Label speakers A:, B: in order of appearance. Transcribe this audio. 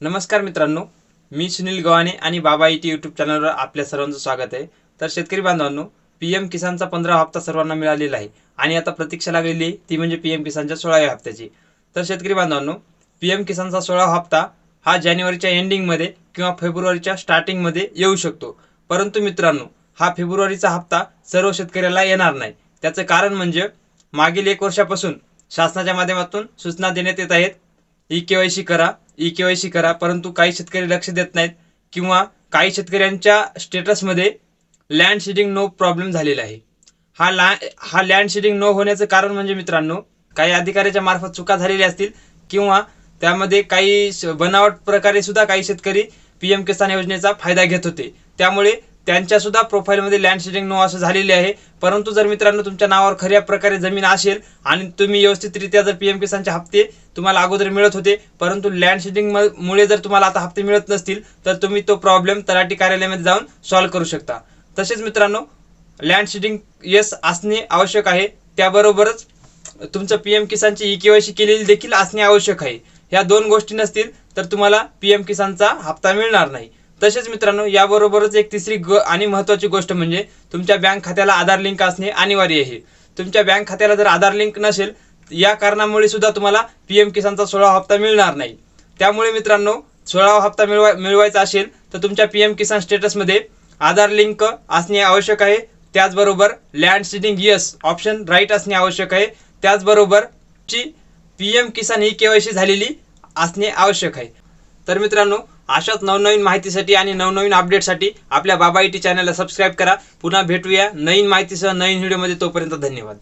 A: नमस्कार मित्रांनो मी सुनील गव्हाणे आणि बाबा इटी यूट्यूब चॅनलवर आपल्या सर्वांचं स्वागत आहे. तर शेतकरी बांधवांनो पी एम किसानचा पंधरा हप्ता सर्वांना मिळालेला आहे आणि आता प्रतीक्षा लागलेली आहे ती म्हणजे पी एम किसानच्या सोळाव्या हप्त्याची. तर शेतकरी बांधवांनो पी एम किसानचा सोळावा हप्ता हा जानेवारीच्या एंडिंगमध्ये किंवा फेब्रुवारीच्या स्टार्टिंगमध्ये येऊ शकतो. परंतु मित्रांनो हा फेब्रुवारीचा हप्ता सर्व शेतकऱ्याला येणार नाही. त्याचं कारण म्हणजे मागील एक वर्षापासून शासनाच्या माध्यमातून सूचना देण्यात येत आहेत ई सी करा ई केवायसी करा परंतु काही शेतकरी लक्ष देत नाहीत किंवा काही शेतकऱ्यांच्या स्टेटसमध्ये लँड शेडिंग नो प्रॉब्लेम झालेला आहे. हा ला हा लँड शेडिंग नो होण्याचं कारण म्हणजे मित्रांनो काही अधिकाऱ्याच्या मार्फत चुका झालेल्या असतील किंवा त्यामध्ये काही बनावट प्रकारे सुद्धा काही शेतकरी पी एम किसान योजनेचा फायदा घेत होते. त्यामुळे त्यांच्या सुद्धा प्रोफाईलमध्ये लँड शेडिंग नो असं झालेले आहे. परंतु जर मित्रांनो तुमच्या नावावर खऱ्या प्रकारे जमीन असेल आणि तुम्ही व्यवस्थितरित्या जर पी एम किसानचे हप्ते तुम्हाला अगोदर मिळत होते परंतु लँड शेडिंग मुळे जर तुम्हाला आता हप्ते मिळत नसतील तर तुम्ही तो प्रॉब्लेम तलाठी कार्यालयामध्ये जाऊन सॉल्व्ह करू शकता. तसेच मित्रांनो लँड शेडिंग येस असणे आवश्यक आहे. त्याबरोबरच तुमचं पी एम किसानची ई केवायसी केलेली देखील असणे आवश्यक आहे. ह्या दोन गोष्टी नसतील तर तुम्हाला पी एम किसानचा हप्ता मिळणार नाही. तसेच मित्रांनो याबरोबरच एक तिसरी ग आणि महत्त्वाची गोष्ट म्हणजे तुमच्या बँक खात्याला आधार लिंक असणे अनिवार्य आहे. तुमच्या बँक खात्याला जर आधार लिंक नसेल या कारणामुळे सुद्धा तुम्हाला पी एम किसानचा सोळावा हप्ता मिळणार नाही. त्यामुळे मित्रांनो सोळावा हप्ता मिळवाय मिळवायचा असेल तर तुमच्या पी एम किसान स्टेटसमध्ये आधार लिंक असणे आवश्यक आहे. त्याचबरोबर land seeding yes option right असणे आवश्यक आहे. त्याचबरोबर ची पी एम किसान ही केवायसी झालेली असणे आवश्यक आहे. तर मित्रांनो अशाच नवनवीन माहितीसाठी आणि नवनवीन अपडेटसाठी आपल्या बाबा टी चॅनलला सबस्क्राईब करा. पुन्हा भेटूया नवीन माहितीसह नवीन व्हिडिओमध्ये तोपर्यंत धन्यवाद.